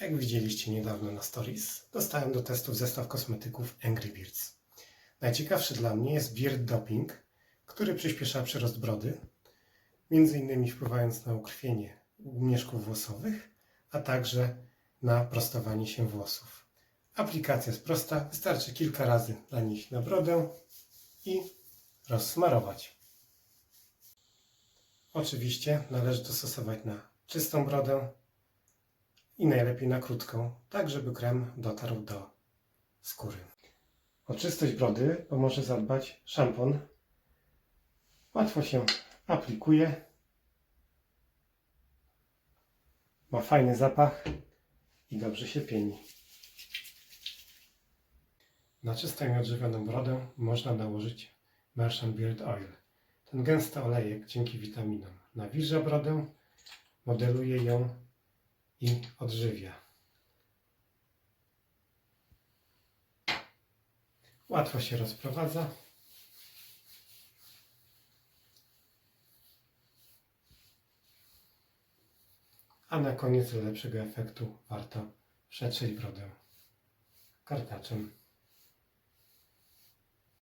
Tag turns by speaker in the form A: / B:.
A: Jak widzieliście niedawno na Stories, dostałem do testów zestaw kosmetyków Angry Birds. Najciekawszy dla mnie jest Beard Doping, który przyspiesza przyrost brody, innymi wpływając na ukrwienie mieszków włosowych, a także na prostowanie się włosów. Aplikacja jest prosta, wystarczy kilka razy nanieść na brodę i rozsmarować. Oczywiście należy to stosować na czystą brodę i najlepiej na krótką, tak żeby krem dotarł do skóry. O czystość brody pomoże zadbać szampon. Łatwo się aplikuje. Ma fajny zapach i dobrze się pieni. Na czystą i odżywioną brodę można nałożyć Merchant Beard Oil. Ten gęsty olejek dzięki witaminom nawilża brodę, modeluje ją i odżywia. Łatwo się rozprowadza. A na koniec dla lepszego efektu warto przetrzeć brodę kartaczem.